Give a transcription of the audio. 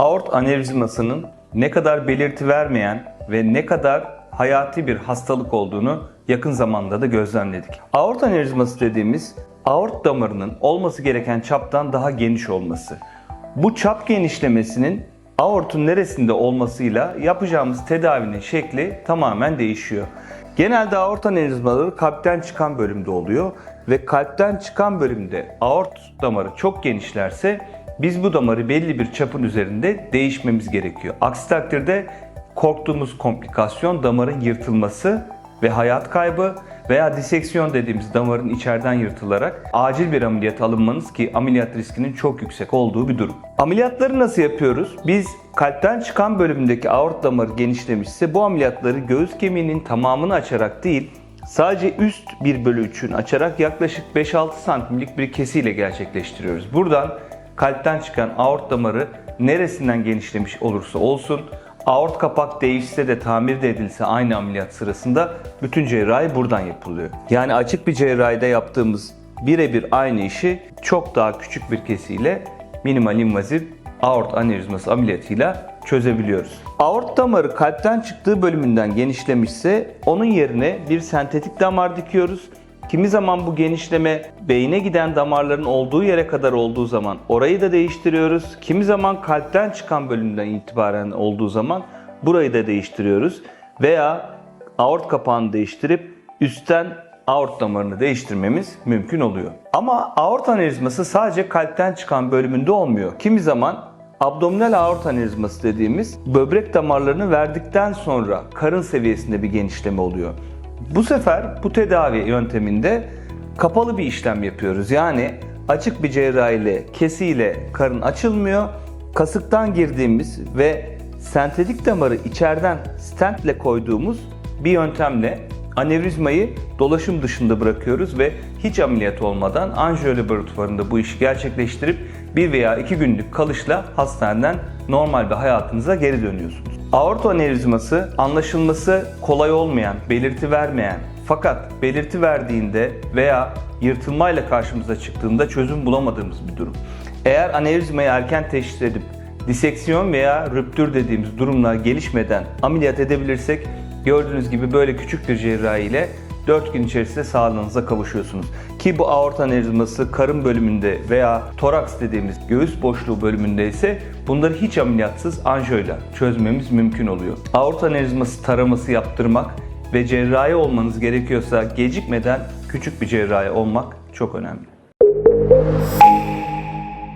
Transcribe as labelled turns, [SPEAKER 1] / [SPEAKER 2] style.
[SPEAKER 1] Aort anevrizmasının ne kadar belirti vermeyen ve ne kadar hayati bir hastalık olduğunu yakın zamanda da gözlemledik. Aort anevrizması dediğimiz aort damarının olması gereken çaptan daha geniş olması. Bu çap genişlemesinin aortun neresinde olmasıyla yapacağımız tedavinin şekli tamamen değişiyor. Genelde aort anevrizmaları kalpten çıkan bölümde oluyor ve kalpten çıkan bölümde aort damarı çok genişlerse biz bu damarı belli bir çapın üzerinde değişmemiz gerekiyor. Aksi takdirde korktuğumuz komplikasyon damarın yırtılması ve hayat kaybı veya diseksiyon dediğimiz damarın içeriden yırtılarak acil bir ameliyat alınmanız ki ameliyat riskinin çok yüksek olduğu bir durum. Ameliyatları nasıl yapıyoruz? Biz kalpten çıkan bölümündeki aort damarı genişlemişse bu ameliyatları göğüs kemiğinin tamamını açarak değil sadece üst 1 bölü 3'ün açarak yaklaşık 5-6 santimlik bir kesiyle gerçekleştiriyoruz. Buradan kalpten çıkan aort damarı neresinden genişlemiş olursa olsun aort kapak değişse de tamir de edilse aynı ameliyat sırasında bütün cerrahi buradan yapılıyor. Yani açık bir cerrahide yaptığımız birebir aynı işi çok daha küçük bir kesiyle minimal invazif aort anevrizması ameliyatıyla çözebiliyoruz. Aort damarı kalpten çıktığı bölümünden genişlemişse onun yerine bir sentetik damar dikiyoruz. Kimi zaman bu genişleme beyne giden damarların olduğu yere kadar olduğu zaman orayı da değiştiriyoruz. Kimi zaman kalpten çıkan bölümden itibaren olduğu zaman burayı da değiştiriyoruz. Veya aort kapağını değiştirip üstten aort damarını değiştirmemiz mümkün oluyor. Ama aort anevrizması sadece kalpten çıkan bölümünde olmuyor. Kimi zaman abdominal aort anevrizması dediğimiz böbrek damarlarını verdikten sonra karın seviyesinde bir genişleme oluyor. Bu sefer bu tedavi yönteminde kapalı bir işlem yapıyoruz. Yani açık bir cerrahiyle, kesiyle karın açılmıyor. Kasıktan girdiğimiz ve sentetik damarı içeriden stentle koyduğumuz bir yöntemle anevrizmayı dolaşım dışında bırakıyoruz ve hiç ameliyat olmadan anjiyo laboratuvarında bu işi gerçekleştirip bir veya iki günlük kalışla hastaneden normal bir hayatınıza geri dönüyorsunuz. Aorta anevrizması anlaşılması kolay olmayan, belirti vermeyen fakat belirti verdiğinde veya yırtılmayla karşımıza çıktığında çözüm bulamadığımız bir durum. Eğer anevrizmayı erken teşhis edip diseksiyon veya rüptür dediğimiz durumlar gelişmeden ameliyat edebilirsek gördüğünüz gibi böyle küçük bir cerrahi ile 4 gün içerisinde sağlığınıza kavuşuyorsunuz. Ki bu aort anevrizması karın bölümünde veya toraks dediğimiz göğüs boşluğu bölümünde ise bunları hiç ameliyatsız anjiyoyla çözmemiz mümkün oluyor. Aort anevrizması taraması yaptırmak ve cerrahi olmanız gerekiyorsa gecikmeden küçük bir cerrahi olmak çok önemli.